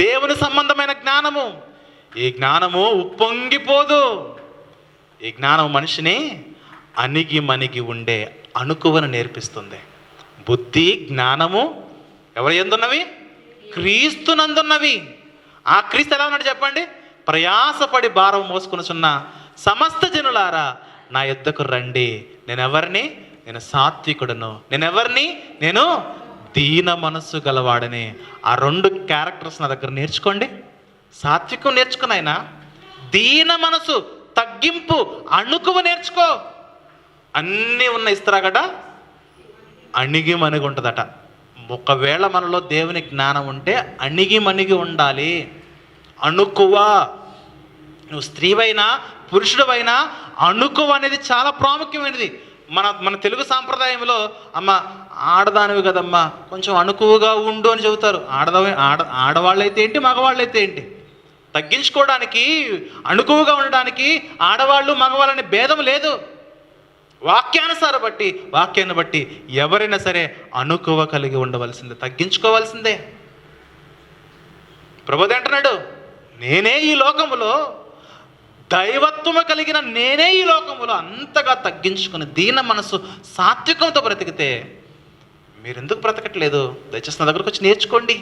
దేవుని సంబంధమైన జ్ఞానము. ఈ జ్ఞానము ఉప్పొంగిపోదు. ఈ జ్ఞానం మనిషిని అణిగి మణిగి ఉండే అణుకువను నేర్పిస్తుంది. బుద్ధి జ్ఞానము ఎవరు ఎందున్నవి? క్రీస్తునందున్నవి. ఆ క్రీస్తు ఎలా ఉన్నాడు చెప్పండి? ప్రయాసపడి భారం మోసుకునిచున్న సమస్త జనులారా నా యుద్ధకు రండి. నేను ఎవరిని నేను సాత్వికుడను. నేను ఎవరిని నేను దీన మనస్సు గలవాడని ఆ రెండు క్యారెక్టర్స్ నా దగ్గర నేర్చుకోండి. సాత్వికం నేర్చుకున్నాయినా దీన మనసు తగ్గింపు అణుకువ నేర్చుకో. అన్నీ ఉన్న ఇస్తారాగట అణిగి మణిగి ఉంటుందట. ఒకవేళ మనలో దేవుని జ్ఞానం ఉంటే అణిగి మణిగి ఉండాలి. అణుకువ. నువ్వు స్త్రీవైనా పురుషుడవైనా అణుకువ అనేది చాలా ప్రాముఖ్యమైనది. మన మన తెలుగు సాంప్రదాయంలో అమ్మ ఆడదానివి కదమ్మా కొంచెం అణుకువగా ఉండు అని చెబుతారు. ఆడదవ ఆడ ఆడవాళ్ళైతే ఏంటి మగవాళ్ళైతే ఏంటి? తగ్గించుకోవడానికి అణుకువగా ఉండడానికి ఆడవాళ్ళు మగవాళ్ళని భేదం లేదు. వాక్యానుసార బట్టి వాక్యాన్ని బట్టి ఎవరైనా సరే అణుకువ కలిగి ఉండవలసిందే తగ్గించుకోవాల్సిందే. ప్రభుదంటున్నాడు నేనే ఈ లోకములో దైవత్వము కలిగిన నేనే ఈ లోకములో అంతగా తగ్గించుకుని దీన మనసు సాత్వికంతో బ్రతికితే మీరెందుకు బ్రతకట్లేదు? దయచేసి నా దగ్గరకు వచ్చి నేర్చుకోండి.